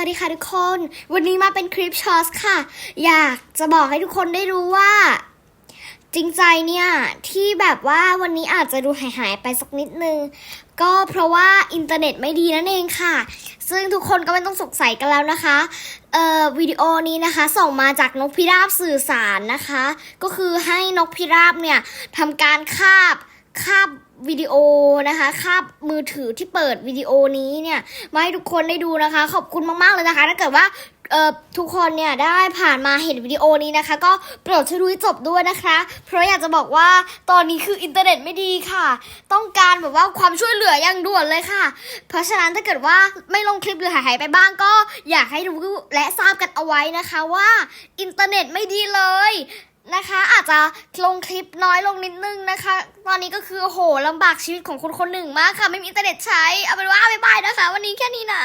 วัสดีค่ะทุกคน วันนี้มาเป็นคลิปช็อตค่ะ อยากจะบอกให้ทุกคนได้รู้ว่า จริงใจเนี่ย ที่แบบว่าวันนี้อาจจะดูหายหายไปสักนิดนึง ก็เพราะว่าอินเทอร์เน็ตไม่ดีนั่นเองค่ะ ซึ่งทุกคนก็ไม่ต้องสงสัยกันแล้วนะคะเอ่อวิดีโอนี้นะคะส่งมาจากนกพิราบสื่อสารนะคะ ก็คือให้นกพิราบเนี่ยทำการคาบ คาบวิดีโอนะคะคาบมือถือที่เปิดวิดีโอนี้เนี่ยมาให้ทุกคนได้ดูนะคะ ขอบคุณมากๆเลยนะคะ ถ้าเกิดว่าเอ่อทุกคนเนี่ยได้ผ่านมาเห็นวิดีโอนี้นะคะ ก็โปรดช่วยดูให้จบด้วยนะคะ เพราะอยากจะบอกว่าตอนนี้คืออินเทอร์เน็ตไม่ดีค่ะ ต้องการแบบว่าความช่วยเหลืออย่างด่วนเลยค่ะ เพราะฉะนั้นถ้าเกิดว่าไม่ลงคลิปหรือหายหายไปบ้างก็อยากให้รู้และทราบกันเอาไว้นะคะว่าอินเทอร์เน็ตไม่ดีเลย นะคะ อาจจะลงคลิปน้อยลงนิดนึงนะคะ ตอนนี้ก็คือโหลำบากชีวิตของคนคนหนึ่งมากค่ะ ไม่มีอินเทอร์เน็ตใช้ เอาเป็นว่าบ๊ายบายนะคะ วันนี้แค่นี้นะ